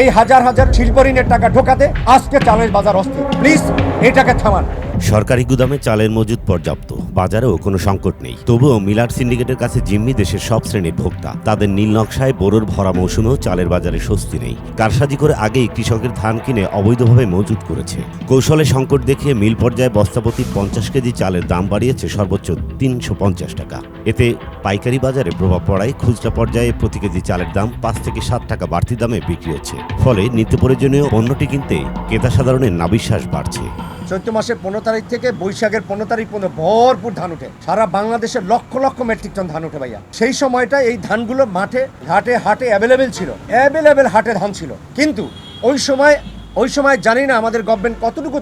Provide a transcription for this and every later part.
এই হাজার হাজার শিল্পঋণের টাকা ঢোকাতে আজকে চালের বাজার অস্থির। প্লিজ এটাকে থামান। সরকারি গুদামে চালের মজুদ পর্যাপ্ত। বাজারেও কোনো সংকট নেই। তবুও মিলার সিন্ডিকেটের কাছে জিম্মি দেশের সব শ্রেণির ভোক্তা। তাদের নীল নকশায় বোরোর ভরা মৌসুমেও চালের বাজারে স্বস্তি নেই। কারসাজি করে আগেই কৃষকের ধান কিনে অবৈধভাবে মজুদ করেছে। কৌশলে সংকট দেখিয়ে মিল পর্যায়ে বস্তাপতি পঞ্চাশ কেজি চালের দাম বাড়িয়েছে সর্বোচ্চ তিনশো পঞ্চাশ টাকা। এতে পাইকারি বাজারে প্রভাব পড়ায় খুচরা পর্যায়ে প্রতি কেজি চালের দাম পাঁচ থেকে সাত টাকা বাড়তি দামে বিক্রি হচ্ছে। ফলে নিত্য প্রয়োজনীয় পণ্যটি কিনতে ক্রেতা সাধারণের নাবিশ্বাস বাড়ছে। চৈত্র মাসের পনেরো তারিখ থেকে বৈশাখের পনেরো তারিখ পর্যন্ত ভরপুর ধান উঠে সারা বাংলাদেশের লক্ষ লক্ষ মেট্রিক টন ধান উঠে ভাইয়া। সেই সময়টা এই ধানগুলো মাঠে, ঘাটে, হাটে অ্যাভেলেবেল ছিল। অ্যাভেলেবেল হাটে ধান ছিল। কিন্তু ওই সময় ওই সময় জানি না আমাদের গভর্নমেন্ট কতটুকু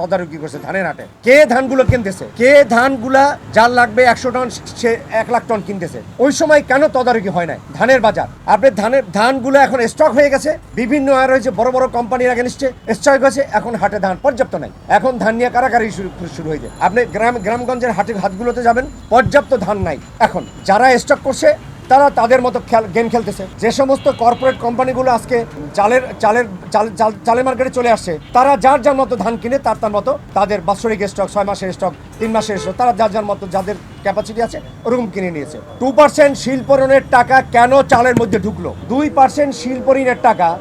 তদারকি করছে ধানের হাটে। কে ধানগুলো কিনতেছে? কে ধানগুলা যার লাগবে একশো টন, সে এক লাখ টন কিনতেছে? ওই সময় কেন তদারকি হয় নাই? ধানের বাজার। আপনি ধানের, ধানগুলো এখন স্টক হয়ে গেছে। বিভিন্ন আর হয়েছে বড় বড় কোম্পানির এগেনস্টে স্টক হয়েছে, এখন হাটে ধান পর্যাপ্ত নাই। এখন ধান নিয়ে কারাকারি শুরু হয়ে যায়। আপনি গ্রাম, গ্রামগঞ্জের হাটের হাটগুলোতে যাবেন, পর্যাপ্ত ধান নাই। এখন যারা স্টক করছে তারা তাদের মতো গেম খেলতেছে। যে সমস্ত কর্পোরেট কোম্পানিগুলো আজকে চালের চালের চাল- চাল- চালের মার্কেটে চলে আসছে, তারা যার যার মতো ধান কিনে, তার তার মতো তাদের বাৎসরিক স্টক ছয় মাসের স্টক তিন মাসের স্টক তারা যার যার মতো যাদের ক্যাপাসিটি আছে, ওরকম কিনে নিয়েছে। টু পার্সেন্ট শিল্প ঋণের টাকা কেন চালের মধ্যে ঢুকলো? দুই পার্সেন্ট শিল্প ঋণের টাকা,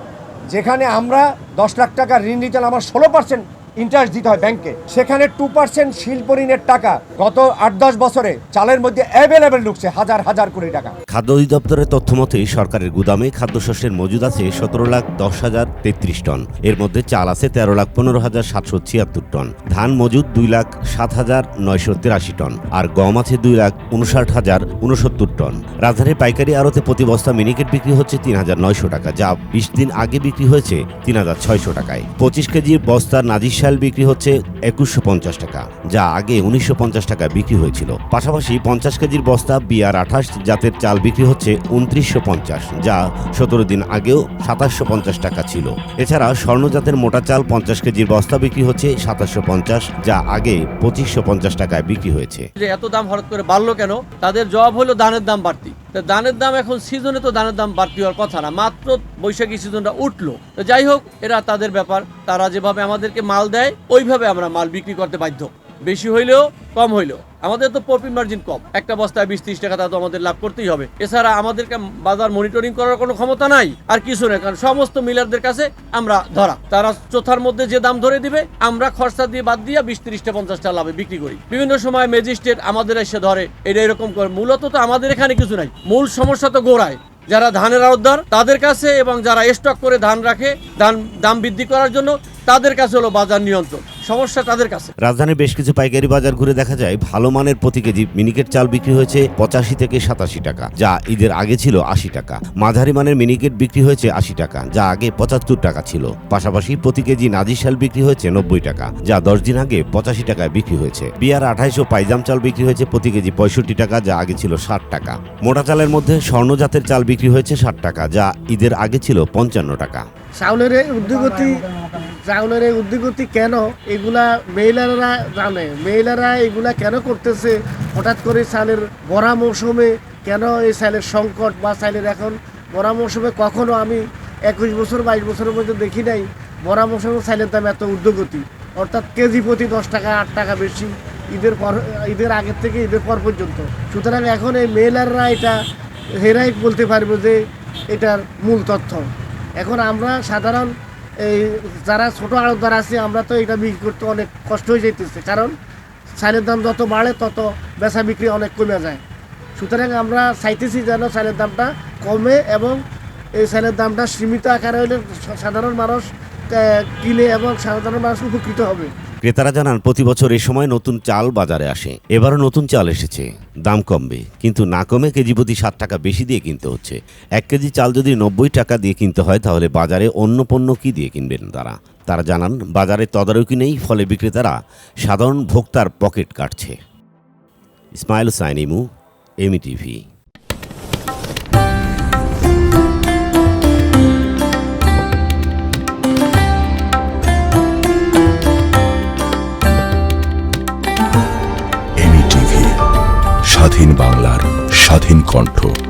যেখানে আমরা দশ লাখ টাকা ঋণ নিতে হলে আমার ষোলো পার্সেন্ট ইন্টারেস্ট দিতে হয় ব্যাংকে সেখানে টু পার্সেন্ট শিল্প ঋণের টাকা গত আট দশ বছরে চালের মধ্যে অ্যাভেলেবেল ঢুকছে হাজার হাজার কোটি টাকা। খাদ্য অধিদপ্তরের তথ্য মতে, সরকারের গুদামে খাদ্যশস্যের মজুদ আছে সতেরো লাখ দশ হাজার তেত্রিশ টন। এর মধ্যে চাল আছে তেরো লাখ পনেরো হাজার সাতশো ছিয়াত্তর টন। ধান মজুদ দুই লাখ সাত হাজার নয়শো তিরাশি টন। আর গম আছে দুই লাখ উনষাট হাজার উনসত্তর টন। রাজধানীর পাইকারি আড়তে প্রতি বস্তা মিনিকেট বিক্রি হচ্ছে তিন হাজার নয়শো টাকা, যা বিশ দিন আগে বিক্রি হয়েছে তিন হাজার ছয়শো টাকায়। পঁচিশ কেজির বস্তার নাজির শাল বিক্রি হচ্ছে একুশশো পঞ্চাশ টাকা, যা আগে উনিশশো পঞ্চাশ টাকা বিক্রি হয়েছিল। পাশাপাশি পঞ্চাশ কেজির বস্তা বিআর আঠাশ জাতের চাল বিক্রি হচ্ছে উনত্রিশশো পঞ্চাশ, যা সতেরো দিন আগেও সাতাশশো পঞ্চাশ টাকা ছিল। এছাড়া স্বর্ণজাতের মোটা চাল পঞ্চাশ কেজির বস্তা বিক্রি হচ্ছে সাতাশশো পঞ্চাশ, যা আগে পঁচিশশো পঞ্চাশ টাকায় বিক্রি হয়েছে। এত দাম হঠাৎ করে বাড়লো কেন? তাদের জবাব হলো দানের দাম বাড়তি। তা ধানের দাম এখন সিজনে তো দানের দাম বাড়তি হওয়ার কথা না, মাত্র বৈশাখী সিজনটা উঠল। যাই হোক, এরা তাদের ব্যাপার, তারা যেভাবে আমাদেরকে মাল দেয় ওইভাবে আমরা মাল বিক্রি করতে বাধ্য। বেশি হইলেও কম হইলেও। আমাদের তো প্রফিট মার্জিন কম। একটা বস্তায় বিশ ত্রিশ টাকা, তা তো আমাদের লাভ করতেই হবে। এছাড়া আমাদেরকে বাজার মনিটরিং করার কোনো ক্ষমতা নাই। আর কিছু নেই, কারণ সমস্ত মিলারদের কাছে আমরা ধরা। তারা চোথার মধ্যে যে দাম ধরে দিবে, আমরা খরচা দিয়ে বাদ দিয়ে বিশ ত্রিশটা পঞ্চাশটা লাভে বিক্রি করি। বিভিন্ন সময় ম্যাজিস্ট্রেট আমাদের এসে ধরে, এটা এরকম করে। মূলত তো আমাদের এখানে কিছু নাই। মূল সমস্যা তো গোড়ায়। যারা ধানের আড়তদার তাদের কাছে এবং যারা স্টক করে ধান রাখে, ধান দাম বৃদ্ধি করার জন্য তাদের কাছে হলো বাজার নিয়ন্ত্রণ। সমস্যা তাদের কাছে। রাজধানীর বেশ কিছু পাইকারি বাজার ঘুরে দেখা যায় ভালো মানের প্রতি কেজি মিনিকেট চাল বিক্রি হয়েছে পঁচাশি থেকে সাতাশি টাকা যা ঈদের আগে ছিল আশি টাকা। মাঝারি মানের মিনিকেট বিক্রি হয়েছে আশি টাকা যা আগে পঁচাত্তর টাকা ছিল। পাশাপাশি প্রতি কেজি নাজির শাল বিক্রি হয়েছে নব্বই টাকা যা দশ দিন আগে পঁচাশি টাকায় বিক্রি হয়েছে। বিয়ার আঠাইশো পাইজাম চাল বিক্রি হয়েছে প্রতি কেজি পঁয়ষট্টি টাকা যা আগে ছিল ষাট টাকা। মোটা চালের মধ্যে স্বর্ণজাতের চাল বিক্রি হয়েছে ষাট টাকা যা ঈদের আগে ছিল পঞ্চান্ন টাকা। চাউলের উদ্যোগতি চাউলের এই উদ্যোগতি কেন? এগুলা মহিলারা জানে। মহিলারা এগুলা কেন করতেছে? হঠাৎ করে চালের বড়া মৌসুমে কেন এই চালের সংকট বা চালের এখন বড়া মৌসুমে কখনো আমি একুশ বছর, বাইশ বছরের মধ্যে দেখি নাই বড়া মৌসুমে চালের দাম এত উদ্যোগতি অর্থাৎ কেজি প্রতি দশ টাকা, আট টাকা বেশি ঈদের পর, ঈদের আগের থেকে ঈদের পর পর্যন্ত। সুতরাং এখন এই মহিলারা এটা হেরাই বলতে পারবে যে এটার মূল তথ্য। এখন আমরা সাধারণ এই যারা ছোট আড়তদার আছে, আমরা তো এটা বিক্রি করতে অনেক কষ্ট হয়ে যেতেছে কারণ চালের দাম যত বাড়ে, তত বেচা বিক্রি অনেক কমে যায়। সুতরাং আমরা চাইতেছি যেন চালের দামটা কমে এবং এই চালের দামটা সীমিত আকারে হলে সাধারণ মানুষ কিনে এবং সাধারণ মানুষ উপকৃত হবে। ক্রেতারা জানান, প্রতি বছর এই সময় নতুন চাল বাজারে আসে। এবারও নতুন চাল এসেছে। দাম কমবে। কিন্তু না কমে কেজি প্রতি সাত টাকা বেশি দিয়ে কিনতে হচ্ছে। এক কেজি চাল যদি নব্বই টাকা দিয়ে কিনতে হয়, তাহলে বাজারে অন্য পণ্য কী দিয়ে কিনবেন তারা? তারা জানান, বাজারে তদারকি নেই, ফলে বিক্রেতারা সাধারণ ভোক্তার পকেট কাটছে। ইসমাইল সাইনিমু এমি টিভি স্বাধীন কণ্ঠ।